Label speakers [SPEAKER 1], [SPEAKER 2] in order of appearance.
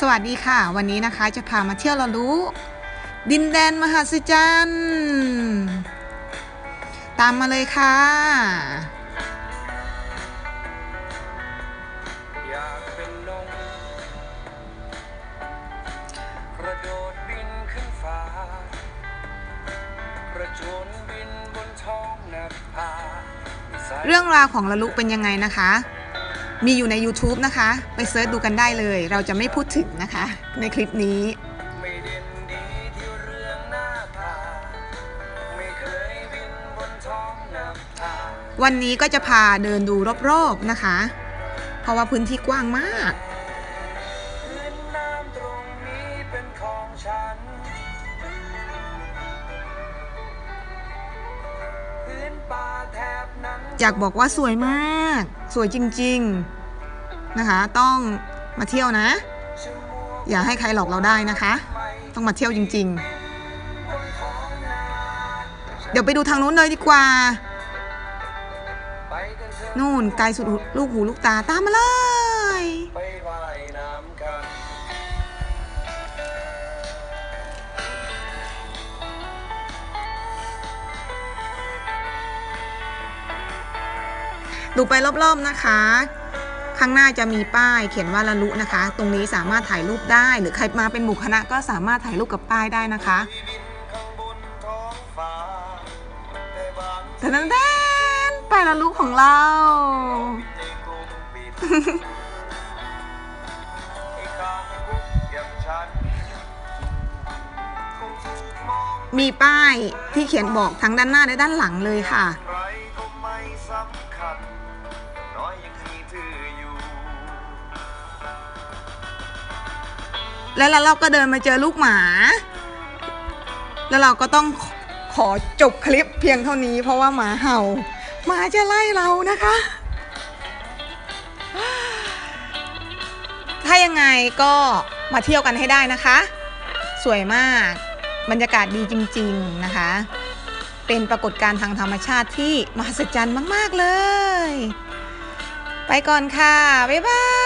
[SPEAKER 1] สวัสดีค่ะ วันนี้นะคะจะพามาเที่ยวเรารู้ ดินแดนมหัศจรรย์ตามมาเลยค่ะ
[SPEAKER 2] อยากเป็นนกกระโดดบินขึ้นฟ้ากระโจนบินบนท้องนภามีสาย
[SPEAKER 1] เรื่องราวของละลุเป็นยังไงนะคะ มีอยู่ใน YouTube นะคะ ไปเซิร์ชดูกันได้เลย เราจะไม่พูดถึงนะคะ ในคลิปนี้ วันนี้ก็จะพาเดินดูรอบๆนะคะ เพราะว่าพื้นที่กว้างมาก
[SPEAKER 2] อ
[SPEAKER 1] ยากบอกว่าสวยมาก สวยจริง ๆ นะคะ ต้องมาเที่ยวนะ อย่าให้ใครหลอกเราได้นะคะ ต้องมาเที่ยวจริง ๆ เดี๋ยวไปดูทางนู้นเลยดีกว่า
[SPEAKER 2] นู่
[SPEAKER 1] นไกลสุดลูกหูลูกตาตามมาเลย ดูไปรอบๆนะคะ ข้างหน้าจะมีป้ายเขียนว่าละลุนะคะ ตรงนี้สามารถถ่ายรูปได้ หรือใครมาเป็นหมู่คณะก็สามารถถ่ายรูปกับป้ายได้นะคะ
[SPEAKER 2] แต่
[SPEAKER 1] นั้นแดนป้ายละลุของเรา
[SPEAKER 2] ม,มี
[SPEAKER 1] ป้ายที่เขียนบอกทั้งด้านหน้าและด้านหลังเลยค่ะำ
[SPEAKER 2] คัญน้อยยังมีเธออยู่
[SPEAKER 1] แล้วเราก็เดินมาเจอลูกหมา แล้วเราก็ต้องขอจบคลิปเพียงเท่านี้ เพราะว่าหมาเห่าหมาจะไล่เรานะคะ ถ้ายังไงก็มาเที่ยวกันให้ได้นะคะ สวยมากบรรยากาศดีจริง ๆ นะคะ เป็นปรากฏการณ์ทางธรรมชาติที่มหัศจรรย์มาก ๆ เลย ไปก่อนค่ะ บ๊ายบาย